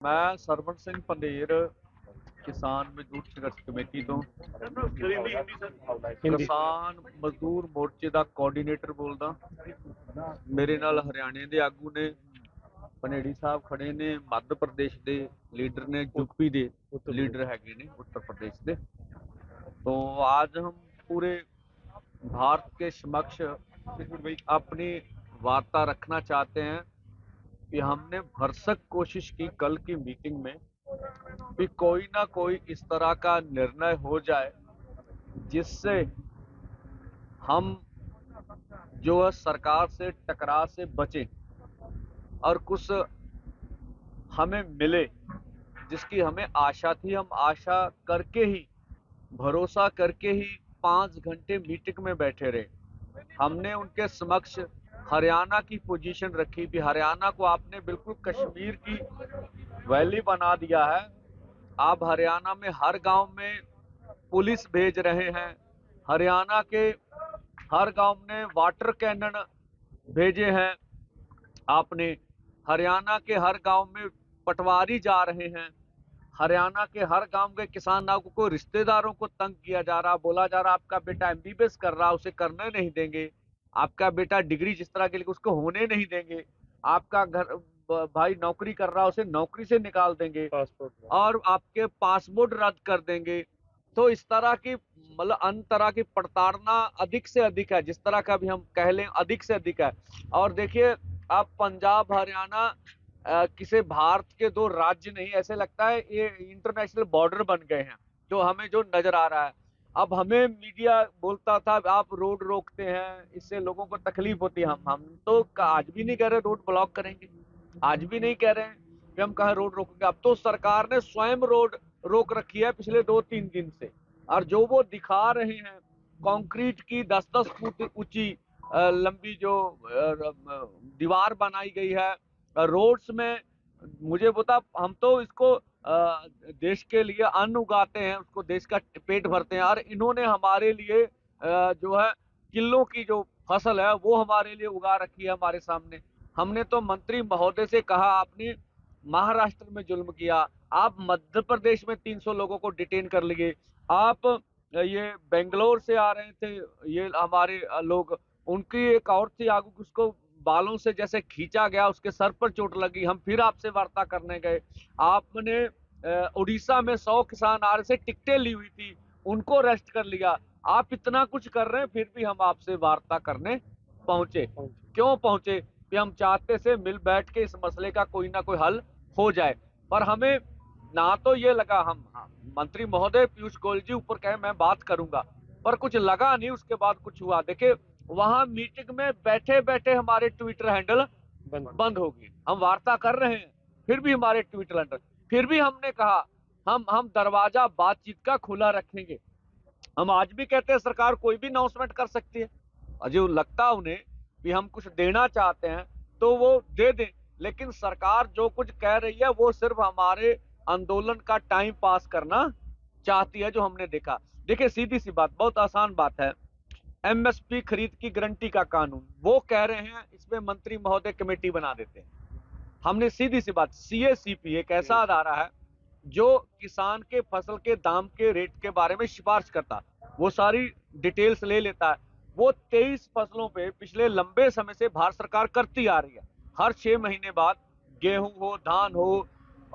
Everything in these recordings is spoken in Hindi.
ਮੈਂ ਸਰਵਣ ਸਿੰਘ ਪੰਦੇਰ ਕਿਸਾਨ ਮਜ਼ਦੂਰ ਸੰਘਰਸ਼ ਕਮੇਟੀ ਤੋਂ ਕਿਸਾਨ ਮਜ਼ਦੂਰ ਮੋਰਚੇ ਦਾ ਕੋਆਰਡੀਨੇਟਰ ਬੋਲਦਾ ਮੇਰੇ ਨਾਲ ਹਰਿਆਣੇ ਦੇ ਆਗੂ ਨੇ ਪਨੇੜੀ ਸਾਹਿਬ ਖੜੇ ਨੇ ਮੱਧ ਪ੍ਰਦੇਸ਼ ਦੇ ਲੀਡਰ ਨੇ ਯੂਪੀ ਦੇ लीडर हैगे ने उत्तर प्रदेश से तो आज हम पूरे भारत के समक्ष अपनी वार्ता रखना चाहते हैं कि हमने भरसक कोशिश की कल की मीटिंग में कि कोई ना कोई इस तरह का निर्णय हो जाए, जिससे हम जो है सरकार से टकराव से बचें और कुछ हमें मिले, जिसकी हमें आशा थी। हम आशा करके ही, भरोसा करके ही पाँच घंटे मीटिंग में बैठे रहे। हमने उनके समक्ष हरियाणा की पोजीशन रखी भी। हरियाणा को आपने बिल्कुल कश्मीर की वैली बना दिया है। आप हरियाणा में हर गाँव में पुलिस भेज रहे हैं। हरियाणा के हर गाँव में वाटर कैनन भेजे हैं। आपने हरियाणा के हर गाँव में पटवारी जा रहे हैं। हरियाणा के हर गाँव के किसानों को, रिश्तेदारों को तंग किया जा रहा, बोला जा रहा, आपका बेटा एमबीबीएस कर रहा, उसे करने नहीं देंगे। आपका बेटा डिग्री जिस तरह के लिए उसको होने नहीं देंगे आपका घर भाई नौकरी कर रहा है उसे नौकरी से निकाल देंगे पासपोर्ट और आपके पासपोर्ट रद्द कर देंगे। तो इस तरह की मतलब अन्य तरह की प्रताड़ना अधिक से अधिक है जिस तरह का भी हम कह लें अधिक से अधिक है। और देखिए अब पंजाब हरियाणा किसी भारत के दो राज्य नहीं ऐसे लगता है ये इंटरनेशनल बॉर्डर बन गए हैं जो हमें जो नज़र आ रहा है। अब हमें मीडिया बोलता था, आप रोड रोकते हैं, इससे लोगों को तकलीफ़ होती है। हम हम तो आज भी नहीं कह रहे रोड ब्लॉक करेंगे। आज भी नहीं कह रहे हैं कि हम कहा रोड रोकेंगे। अब तो सरकार ने स्वयं रोड रोक रखी है पिछले दो तीन दिन से। और जो वो दिखा रहे हैं, कंक्रीट की दस दस फुट ऊँची लंबी जो दीवार बनाई गई है, रोड्स में, मुझे बता हम तो इसको देश के लिए अन्न उगाते हैं, उसको देश का पेट भरते हैं। और इन्होंने हमारे लिए जो है किलों की जो फ़सल है, वो हमारे लिए उगा रखी है हमारे सामने। हमने तो मंत्री महोदय से कहा, आपने महाराष्ट्र में जुल्म किया, आप मध्य प्रदेश में 300 लोगों को डिटेन कर लिए। आप ये बेंगलोर से आ रहे थे, ये हमारे लोग, उनकी एक और थी आगू, उसको बालों से जैसे खींचा गया उसके सर पर चोट लगी हम फिर आपसे वार्ता करने गए। आपने उड़ीसा में सौ किसान आ रहे से टिकटें ली हुई थी उनको अरेस्ट कर लिया। आप इतना कुछ कर रहे हैं फिर भी हम आपसे वार्ता करने पहुँचे। क्यों पहुँचे? कि हम चाहते से मिल बैठ के इस मसले का कोई ना कोई हल हो जाए। पर हमें ना तो ये लगा हम हाँ, मंत्री महोदय पीयूष गोयल जी ऊपर कहे मैं बात करूँगा। पर कुछ लगा नहीं उसके बाद कुछ हुआ। देखिए वहाँ मीटिंग में बैठे बैठे हमारे ट्विटर हैंडल बंद बंद होगी। हम वार्ता कर रहे हैं फिर भी हमारे ट्विटर हैंडल फिर भी हमने कहा हम हम दरवाज़ा बातचीत का खुला रखेंगे। हम आज भी कहते हैं सरकार कोई भी अनाउंसमेंट कर सकती है। अजय लगता उन्हें भी हम कुछ देना चाहते हैं तो वो दे दें। लेकिन सरकार जो कुछ कह रही है वो सिर्फ़ हमारे आंदोलन का टाइम पास करना चाहती है जो हमने देखा। देखिए सीधी सी बात बहुत आसान बात है। एमएसपी खरीद की गारंटी का कानून। वो कह रहे हैं इसमें मंत्री महोदय कमेटी बना देते हैं। हमने सीधी सी बात सीएसीपी एक ऐसा अदारा है जो किसान के फ़सल के दाम के रेट के बारे में सिफारिश करता वो सारी डिटेल्स ले लेता है। वो तेईस फ़सलों पे पिछले लंबे समय से भारत सरकार करती आ रही है। हर छह महीने बाद गेहूँ हो धान हो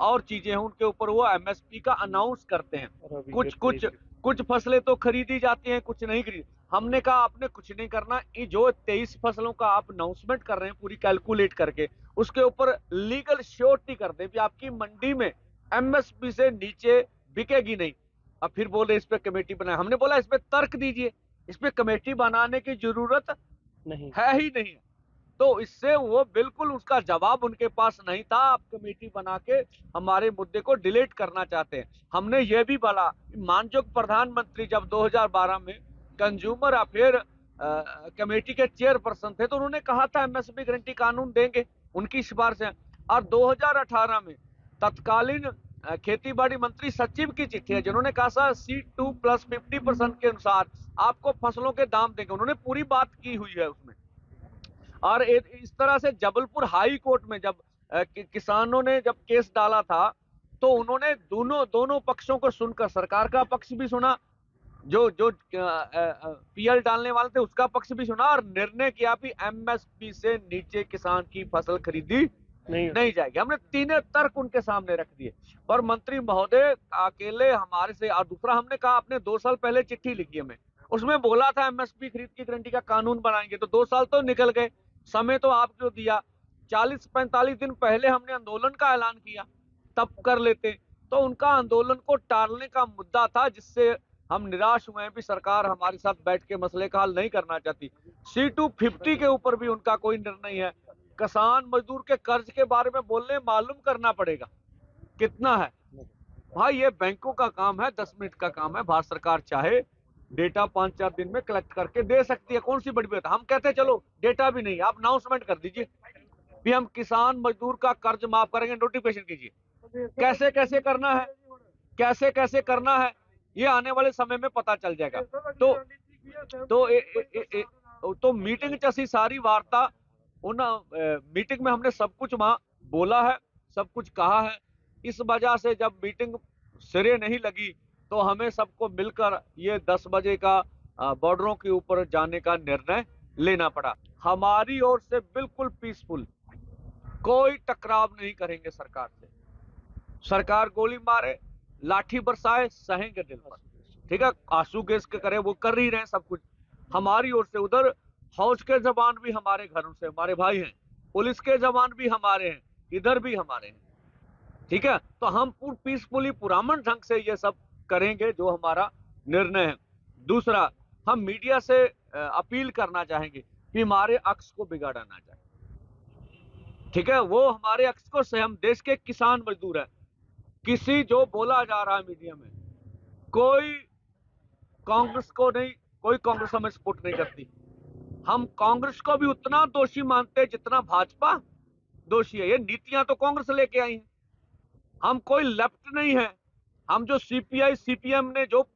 और चीज़ें हो उनके ऊपर वो एमएसपी का अनाउंस करते हैं। कुछ कुछ कुछ फ़सलें तो खरीदी जाती हैं कुछ नहीं खरीदी। हमने कहा आपने कुछ नहीं करना। ये जो तेईस फ़सलों का आप अनाउंसमेंट कर रहे हैं पूरी कैलकुलेट करके उसके ऊपर लीगल श्योरिटी कर दें कि आपकी मंडी में एमएसपी से नीचे बिकेगी नहीं। अब फिर बोल रहे इस पर कमेटी बनाए। हमने बोला इस पे तर्क दीजिए। इस पे कमेटी बनाने की ज़रूरत नहीं। है ही नहीं। है तो इससे वो बिल्कुल उसका जवाब उनके पास नहीं था। आप कमेटी बना के हमारे मुद्दे को डिलीट करना चाहते हैं। हमने ये भी बोला, मानजोग प्रधानमंत्री जब 2012 में कंज्यूमर अफेयर कमेटी के चेयरपर्सन थे तो उन्होंने कहा था एमएसपी गारंटी कानून देंगे, उनकी सिफारिश है। और 2018 में तत्कालीन खेती बाड़ी मंत्री सचिव की चिट्ठी है, जिन्होंने कहा था C two plus fifty percent के अनुसार आपको फ़सलों के दाम देंगे। उन्होंने पूरी बात की हुई है उसमें। और इस तरह से जबलपुर हाई कोर्ट में जब कि किसानों ने जब केस डाला था तो उन्होंने दोनों दोनों पक्षों को सुनकर सरकार का पक्ष भी सुना जो जो पीएल डालने वाले थे उसका पक्ष भी सुना और निर्णय किया भी एमएसपी से नीचे किसान की फ़सल खरीदी नहीं नहीं जाएगी। हमने तीनों तर्क उनके सामने रख दिए। और मंत्री महोदय अकेले हमारे से और दूसरा हमने कहा आपने दो साल पहले चिट्ठी लिखी हमें। उसमें बोला था एमएसपी खरीद की गारंटी का कानून बनाएँगे तो दो साल तो निकल गए। समय तो आपको दिया। चालीस पैंतालीस दिन पहले हमने आंदोलन का ऐलान किया, तब कर लेते। तो उनका आंदोलन को टालने का मुद्दा था, जिससे हम निराश हुए हैं भी सरकार हमारे साथ बैठ के मसले का हल नहीं करना चाहती। सी टू फिफ्टी के ऊपर भी उनका कोई निर्णय है। किसान मजदूर के कर्ज के बारे में बोलने मालूम करना पड़ेगा। कितना है? भाई, ये बैंकों का काम है, दस मिनट का काम है। भारत सरकार चाहे डेटा पाँच चार दिन में कलेक्ट करके दे सकती है। कौन सी बड़ी बात हम कहते हैं चलो डेटा भी नहीं आप अनाउंसमेंट कर दीजिए। भी हम किसान मजदूर का कर्ज माफ़ करेंगे नोटिफिकेशन कीजिए। कैसे कैसे करना है? कैसे कैसे करना है? ये आने वाले समय में पता चल जाएगा। तो तो ए, ए, ए, ए, तो मीटिंग च सारी वार्ता उन्हें मीटिंग में हमने सब कुछ वहाँ बोला है सब कुछ कहा है। इस वजह से जब मीटिंग सिरे नहीं लगी तो हमें सबको मिलकर ये 10 बजे का बॉर्डरों के ऊपर जाने का निर्णय लेना पड़ा। हमारी ओर से बिल्कुल पीसफुल कोई टकराव नहीं करेंगे सरकार से। सरकार गोली मारे, लाठी बरसाए, सहेंगे दिल पर। ठीक है? आँसू गैस के करे, वो कर ही रहे सब कुछ। हमारी ओर से उधर फौज के जवान भी हमारे घरों से, हमारे भाई हैं। पुलिस के जवान भी हमारे हैं, इधर भी हमारे हैं। ठीक है? तो हम पूर पीसफुली पुरामन ढंग से ये सब करेंगे, जो हमारा निर्णय है। दूसरा, हम मीडिया से अपील करना चाहेंगे कि हमारे अक्स को बिगाड़ा ना जाए। ठीक है? वो हमारे अक्स को से, हम देश के किसान मजदूर हैं। किसी जो बोला जा रहा है मीडिया में, कोई कांग्रेस को नहीं, कोई कांग्रेस हमें सपोर्ट नहीं करती। हम कांग्रेस को भी उतना दोषी मानते जितना भाजपा दोषी है। ये नीतियाँ तो कांग्रेस लेके आई है। हम कोई लेफ़्ट नहीं है। हम जो सीपीआई सीपीएम ने जो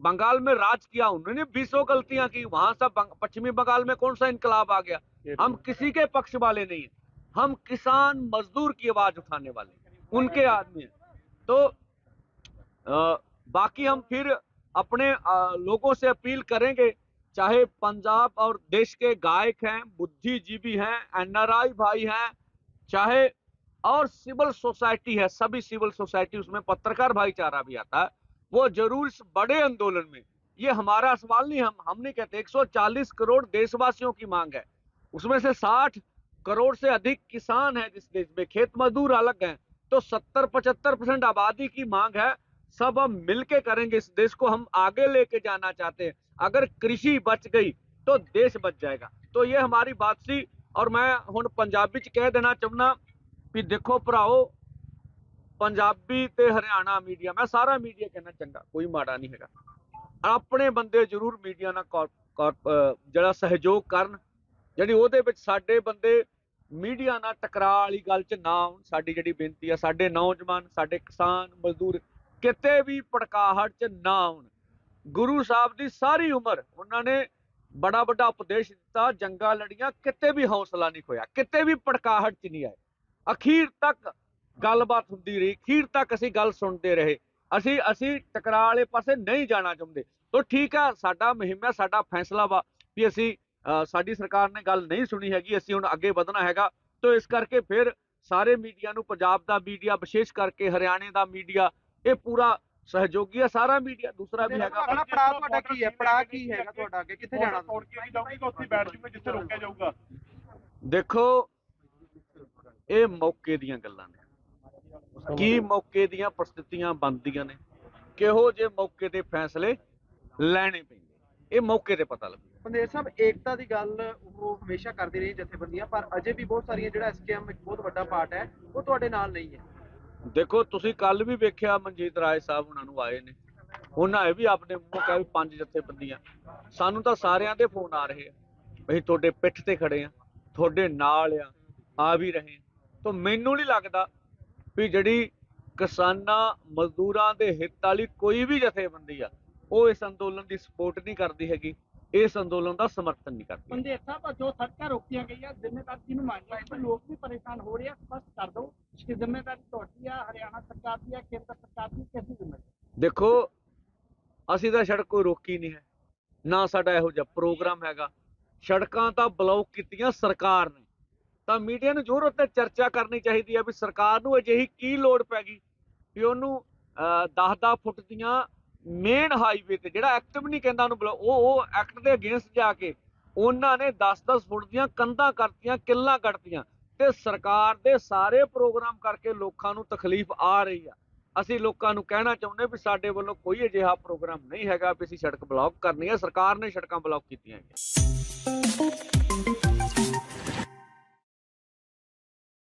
बंगाल में राज किया उन्होंने बीसों गलतियाँ की वहाँ से बंग, पश्चिमी बंगाल में कौन सा इनकलाब आ गया? हम किसी के पक्ष वाले नहीं है। हम किसान मजदूर की आवाज़ उठाने वाले उनके आदमी हैं। तो अ, बाकी हम फिर अपने अ, लोगों से अपील करेंगे चाहे पंजाब और देश के गायक हैं बुद्धिजीवी हैं एनआरआई भाई हैं चाहे और सिविल सोसाइटी है, सभी सिविल सोसाइटी, उसमें पत्रकार भाईचारा भी आता है, वो ज़रूर इस बड़े आंदोलन में, ये हमारा सवाल नहीं, हम हम नहीं कहते 140 करोड़ देशवासियों की मांग है, उसमें से 60 करोड़ से अधिक किसान है जिस देश में, खेत मजदूर अलग हैं तो 70-75 परसेंट आबादी की मांग है, सब हम मिलके करेंगे, इस देश को हम आगे लेके जाना चाहते हैं, अगर कृषि बच गई तो देश बच जाएगा तो ये हमारी बात सी, और मैं हूँ पंजाबी च कह देना चाहना ਵੀ ਦੇਖੋ ਭਰਾਓ, ਪੰਜਾਬੀ ਤੇ ਹਰਿਆਣਾ ਮੀਡੀਆ ਮੈਂ ਸਾਰਾ ਮੀਡੀਆ ਕਹਿੰਦਾ ਚੰਗਾ, ਕੋਈ ਮਾੜਾ ਨਹੀਂ ਹੈਗਾ। ਆਪਣੇ ਬੰਦੇ ਜ਼ਰੂਰ ਮੀਡੀਆ ਨਾਲ ਕੌਰ- ਜਿਹੜਾ ਸਹਿਯੋਗ ਕਰਨ, ਜਿਹੜੀ ਉਹਦੇ ਵਿੱਚ ਸਾਡੇ ਬੰਦੇ ਮੀਡੀਆ ਨਾਲ ਟਕਰਾਅ ਵਾਲੀ ਗੱਲ 'ਚ ਨਾ ਆਉਣ, ਸਾਡੀ ਜਿਹੜੀ ਬੇਨਤੀ ਆ, ਸਾਡੇ ਨੌਜਵਾਨ, ਸਾਡੇ ਕਿਸਾਨ, ਮਜ਼ਦੂਰ, ਕਿਤੇ ਵੀ ਭੜਕਾਹਟ 'ਚ ਨਾ ਆਉਣ। ਗੁਰੂ ਸਾਹਿਬ ਦੀ ਸਾਰੀ ਉਮਰ ਉਹਨਾਂ ਨੇ ਬੜਾ ਵੱਡਾ ਉਪਦੇਸ਼ ਦਿੱਤਾ, ਜੰਗਾਂ ਲੜੀਆਂ, ਕਿਤੇ ਵੀ ਹੌਸਲਾ ਨਹੀਂ ਖੋਇਆ ਕਿਤੇ ਵੀ ਭੜਕਾਹਟ 'ਚ ਨਹੀਂ ਆਏ। ਅਖੀਰ ਤੱਕ ਗੱਲਬਾਤ ਹੁੰਦੀ ਰਹੀ ਅਖੀਰ ਤੱਕ ਅਸੀਂ ਗੱਲ ਸੁਣਦੇ ਰਹੇ। ਅਸੀਂ ਅਸੀਂ ਟਕਰਾਅ ਵਾਲੇ ਪਾਸੇ ਨਹੀਂ ਜਾਣਾ ਚਾਹੁੰਦੇ। ਤਾਂ ਠੀਕ ਆ ਸਾਡਾ ਮੁਹਿੰਮ ਹੈ ਸਾਡਾ ਫੈਸਲਾ ਵਾ ਵੀ ਅਸੀਂ ਸਾਡੀ ਸਰਕਾਰ ਨੇ ਗੱਲ ਨਹੀਂ ਸੁਣੀ ਹੈਗੀ ਅਸੀਂ ਹੁਣ ਅੱਗੇ ਵਧਣਾ ਹੈਗਾ। ਤਾਂ ਇਸ ਕਰਕੇ ਫਿਰ ਸਾਰੇ ਮੀਡੀਆ ਨੂੰ ਪੰਜਾਬ ਦਾ ਮੀਡੀਆ ਵਿਸ਼ੇਸ਼ ਕਰਕੇ ਹਰਿਆਣੇ ਦਾ ਮੀਡੀਆ ਇਹ ਪੂਰਾ ਸਹਿਯੋਗੀ ਹੈ ਸਾਰਾ ਮੀਡੀਆ ਦੂਸਰਾ ਵੀ ਹੈਗਾ। ਆਪਣਾ ਤੁਹਾਡਾ ਕੀ ਹੈ? ਪੜਾਅ ਕੀ ਹੈਗਾ ਤੁਹਾਡਾ ਅੱਗੇ? ਕਿੱਥੇ ਜਾਣਾ ਤੋੜ ਕੇ ਨਹੀਂ ਜਾਊਗੀ ਕਿ ਉੱਥੇ ਬੈਠ ਜੂਗੇ ਜਿੱਥੇ ਰੋਕਿਆ ਜਾਊਗਾ। ਦੇਖੋ ਇਹ ਮੌਕੇ ਦੀਆਂ ਗੱਲਾਂ ਨੇ। ਕੀ ਮੌਕੇ ਦੀਆਂ ਪ੍ਰਸਥਿਤੀਆਂ ਬਣਦੀਆਂ ਨੇ? ਕਿਹੋ ਜੇ ਮੌਕੇ ਤੇ ਫੈਸਲੇ ਲੈਣੇ ਪੈਂਦੇ? ਇਹ ਮੌਕੇ ਤੇ ਪਤਾ ਲੱਗੂ। ਪੰਦੇਰ ਸਾਹਿਬ ਏਕਤਾ ਦੀ ਗੱਲ ਉਹ ਹਮੇਸ਼ਾ ਕਰਦੇ ਰਹੇ ਜਥੇਬੰਦੀਆਂ ਪਰ ਅਜੇ ਵੀ ਬਹੁਤ ਸਾਰੀਆਂ ਜਿਹੜਾ ਐਸਕੇਐਮ ਇੱਕ ਬਹੁਤ ਵੱਡਾ ਪਾਰਟ ਹੈ ਉਹ ਤੁਹਾਡੇ ਨਾਲ ਨਹੀਂ ਹੈ। ਦੇਖੋ ਤੁਸੀਂ ਕੱਲ ਵੀ ਵੇਖਿਆ ਮਨਜੀਤ ਰਾਏ ਸਾਹਿਬ ਉਹਨਾਂ ਨੂੰ ਆਏ ਨੇ। ਉਹਨਾਂ ਇਹ ਵੀ ਆਪਣੇ ਮੂੰਹ ਕਹੇ ਵੀ ਪੰਜ ਜਥੇਬੰਦੀਆਂ ਸਾਨੂੰ ਤਾਂ ਸਾਰਿਆਂ ਦੇ ਫੋਨ ਆ ਰਹੇ ਆ। ਅਸੀਂ ਤੁਹਾਡੇ ਪਿੱਠ ਤੇ ਖੜੇ ਆ ਤੁਹਾਡੇ ਨਾਲ ਆ ਆ ਵੀ ਰਹੇ ਤਾਂ ਮੈਨੂੰ ਨਹੀਂ ਲੱਗਦਾ ਵੀ ਜਿਹੜੀ ਕਿਸਾਨਾਂ ਮਜ਼ਦੂਰਾਂ ਦੇ ਹਿੱਤ ਵਾਲੀ ਕੋਈ ਵੀ ਜਥੇਬੰਦੀ ਆ ਉਹ ਇਸ ਅੰਦੋਲਨ ਦੀ ਸਪੋਰਟ ਨਹੀਂ ਕਰਦੀ ਹੈਗੀ ਇਸ ਅੰਦੋਲਨ ਦਾ ਸਮਰਥਨ ਨਹੀਂ ਕਰਦੇ ਬੰਦੇ ਸਾਹਿਬ ਜੋ ਸੜਕਾਂ ਰੋਕੀਆਂ ਗਈਆਂ ਜ਼ਿੰਮੇਵਾਰੀ ਕਿਹਨੂੰ ਮੰਨਦੇ ਹੋ ਲੋਕ ਵੀ ਪਰੇਸ਼ਾਨ ਹੋ ਰਹੇ ਆ ਸਪਸ਼ਟ ਕਰ ਦਿਓ ਕਿ ਜ਼ਿੰਮੇਵਾਰੀ ਤੁਹਾਡੀ ਆ ਹਰਿਆਣਾ ਸਰਕਾਰ ਦੀ ਆ ਕੇਂਦਰ ਸਰਕਾਰ ਦੀ ਕਿਸ ਦੀ ਜ਼ਿੰਮੇਵਾਰੀ? ਦੇਖੋ ਅਸੀਂ ਤਾਂ ਸੜਕ ਕੋਈ ਰੋਕੀ ਨਹੀਂ ਹੈ ਨਾ ਸਾਡਾ ਇਹੋ ਜਿਹਾ ਪ੍ਰੋਗਰਾਮ ਹੈਗਾ ਸੜਕਾਂ ਤਾਂ ਬਲੌਕ ਕੀਤੀਆਂ ਸਰਕਾਰ ਨੇ। ਤਾਂ ਮੀਡੀਆ ਨੂੰ ਜ਼ਰੂਰ ਉੱਤੇ ਚਰਚਾ ਕਰਨੀ ਚਾਹੀਦੀ ਹੈ ਵੀ ਸਰਕਾਰ ਨੂੰ ਅਜਿਹੀ ਕੀ ਲੋੜ ਪੈ ਗਈ ਵੀ ਉਹਨੂੰ 10-10 ਫੁੱਟ ਦੀਆਂ ਮੇਨ ਹਾਈਵੇ ਤੇ ਜਿਹੜਾ ਐਕਟ ਵੀ ਨਹੀਂ ਕਹਿੰਦਾ ਉਹਨੂੰ ਬਲੌਕ ਉਹ ਉਹ ਐਕਟ ਦੇ ਅਗੇਂਸਟ ਜਾ ਕੇ ਉਹਨਾਂ ਨੇ 10-10 ਫੁੱਟ ਦੀਆਂ ਕੰਧਾਂ ਕਰਤੀਆਂ, ਕਿੱਲਾਂ ਕੱਟਤੀਆਂ ਤੇ ਸਰਕਾਰ ਦੇ ਸਾਰੇ ਪ੍ਰੋਗਰਾਮ ਕਰਕੇ ਲੋਕਾਂ ਨੂੰ ਤਕਲੀਫ ਆ ਰਹੀ ਆ। ਅਸੀਂ ਲੋਕਾਂ ਨੂੰ ਕਹਿਣਾ ਚਾਹੁੰਦੇ ਵੀ ਸਾਡੇ ਵੱਲੋਂ ਕੋਈ ਅਜਿਹਾ ਪ੍ਰੋਗਰਾਮ ਨਹੀਂ ਹੈਗਾ ਵੀ ਅਸੀਂ ਸੜਕ ਬਲੌਕ ਕਰਨੀ ਹੈ, ਸਰਕਾਰ ਨੇ ਸੜਕਾਂ ਬਲੌਕ ਕੀਤੀਆਂ ਹੈਗੀਆਂ।